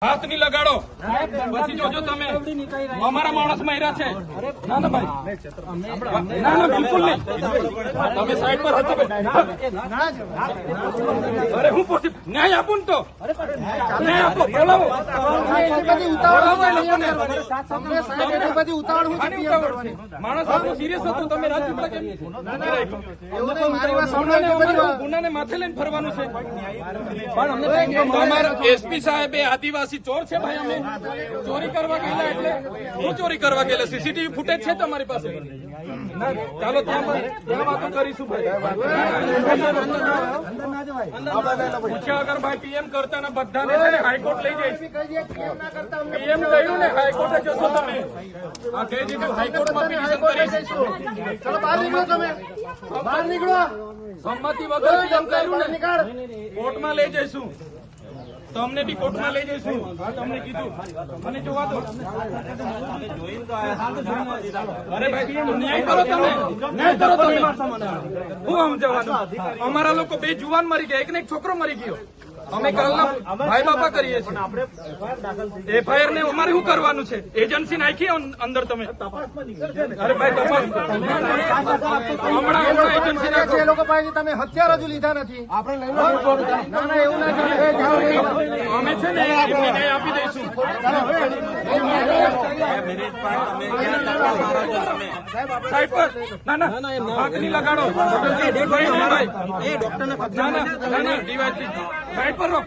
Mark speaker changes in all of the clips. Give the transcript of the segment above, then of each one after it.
Speaker 1: Huh? હાથની લગાડો. પછી જોજો તમે. અમારા માણસ મહિરા છે. ના ના ભાઈ. ના ના બિલકુલ નહીં. તમે સાઈડ પર હતો અરે હું પોસી ન્યાય આપું ને તો. ન્યાય આપો બોલાવો. માણસ આપણું સિરિયસ હતું તમે રાજપીપળા કેમ? ગુનાને માથે લઈને ફરવાનું છે. તમારા એસપી સાહેબ આદિવાસી ચોર છે ભાઈ અમે? ચોરી કરવા ગયેલા એટલે? હું ચોરી કરવા ગયેલા? સીસીટીવી ફૂટેજ છે તમારી પાસે? ચાલો ત્યાં ત્યાં વાતો કરીશું ભાઈ. પૂછ્યા વગર ભાઈ પીએમ કરતા ને બધાને હાઈકોર્ટ લઈ જઈશ. પીએમ કહ્યું ને હાઈકોર્ટે જશો તમે. આ કહી દીધું હાઈકોર્ટમાં પિટિશન નીકળો સંમતિ વગર પીએમ કર્યું ને કોર્ટમાં લઈ જઈશું. તમને બી કોર્ટમાં લઈ જઈશું. તમને કીધું. મને જોવા દો. અરે ભાઈ તો ન્યાય કરો તમે. ન્યાય કરો તમે. હું સમજવાનું અમારા લોકો બે જુવાન મરી ગયા. એક ને એક છોકરો મરી ગયો. અમે કાલના ભાઈ બાપા કરીએ છીએ. એફઆઈઆર ને અમારે શું કરવાનું છે? એજન્સી નાખી અંદર તમે. અરે ભાઈ તપાસ.
Speaker 2: લોકો પાસે તમે હથિયાર હજુ લીધા નથી. આપણે લઈ ના ના એવું નથી
Speaker 1: અમે છે ને આપી દઈશું. સાઈડ પર ના ના હાથ નહીં લગાડો. સાઈડ પર રહો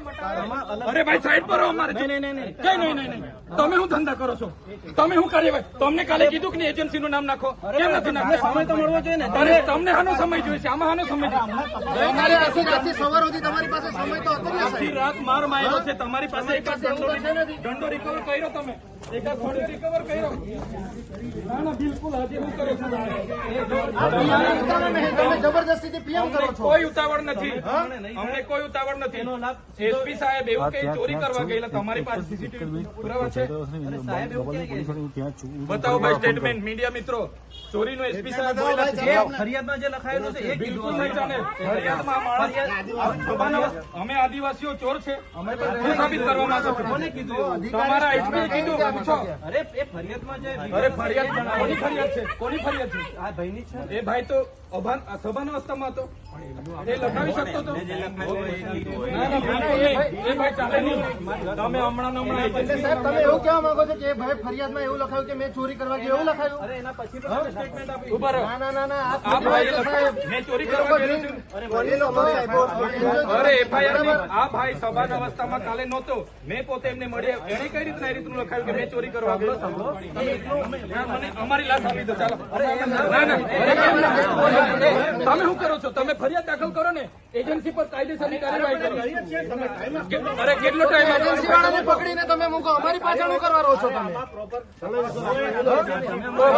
Speaker 1: અરે ભાઈ સાઈડ પર રહો અમારે કઈ નહીં નહીં નહીં તમે શું ધંધા કરો છો તમે શું ભાઈ તમને કાલે કીધું કે એજન્સી નું નામ નાખો કેમ નથી નાખો સમય તો મળવો જોઈએ ને તમને આનો સમય જોઈએ છે આમાં આનો સમય જોઈએ
Speaker 2: સવાર સુધી તમારી પાસે સમય તો હતો
Speaker 1: રાત માર માર્યો છે તમારી પાસે એક દંડો રિકવર કર્યો તમે. એક થોડી રિકવર કર્યો ના ના બિલકુલ આજે હું કરો છો
Speaker 2: તમારે ઉતાવળ નહીં, તમે જબરજસ્તીથી પીએમ કરો છો
Speaker 1: કોઈ ઉતાવળ નથી અમને કોઈ ઉતાવળ નથી એસપી સાહેબ એવું કઈ ચોરી કરવા ગયેલા તમારી પાસે સીસીટીવી પુરાવા છે. બતાવો ભાઈ સ્ટેટમેન્ટ મીડિયા મિત્રો. ચોરીનો એસપી સાહેબ
Speaker 3: ફરિયાદમાં જે લખાયેલું છે એ
Speaker 1: બિલકુલ નહીં ચાલે. ફરિયાદમાં માણસ અમે આદિવાસીઓ ચોર છે. અમે સાબિત કરવા માંગો છો? તમારા એસપી કીધું. પૂછો
Speaker 3: અરે એ ફરિયાદમાં જે
Speaker 1: અરે ફરિયાદ કોની ફરિયાદ છે? કોની ફરિયાદ છે?
Speaker 3: આ ભાઈની છે.
Speaker 1: એ ભાઈ તો અભાન સભાના અવસ્થામાં હતો. એ લખાવી શકતો હતો ભાઈ તમે હમણાં હમણાં
Speaker 2: સાહેબ તમે એવું કહેવા માંગો છો કે એ ભાઈ ફરિયાદમાં એવું લખાયું કે મેં ચોરી કરવા ગયો એવું લખાયું?
Speaker 3: અરે એના પછી તો
Speaker 1: statement ઊભા રહો.
Speaker 2: ના ના ના ના આ.
Speaker 1: મેં ચોરી કરવા છું.
Speaker 2: સાહેબ. એ લોકો
Speaker 1: અરે એફઆઈઆર આ ભાઈ સભાન અવસ્થામાં કાલે નહોતો. મેં પોતે એમને મળ્યા. એને કઈ રીતના એ રીતનું લખાયું કે મેં ચોરી કરવા ગયો તમે એટલું- ના, અમારી લાશ આપી દો ચાલો. ના ના તમે શું કરો છો? તમે ફરિયાદ દાખલ કરો ને. એજન્સી પર કાયદેસરની કાર્યવાહી કરો. અરે કેટલો ટાઈમ
Speaker 2: એજન્સી વાળાને પકડીને તમે મૂકો. અમારી પાછળ શું કરવા રહો છો તમે?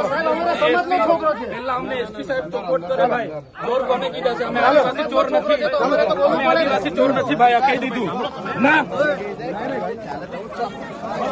Speaker 2: સાહેબ અમારા સમાજનો છોકરો છે.
Speaker 1: પેલા અમને એસપી સાહેબ ચોખવટ કરે ભાઈ. ચોર કોને કીધા છે અમે આદિવાસી ચોર નથી. અમે આદિવાસી ચોર નથી ભાઈ આ કહી દીધું. ના.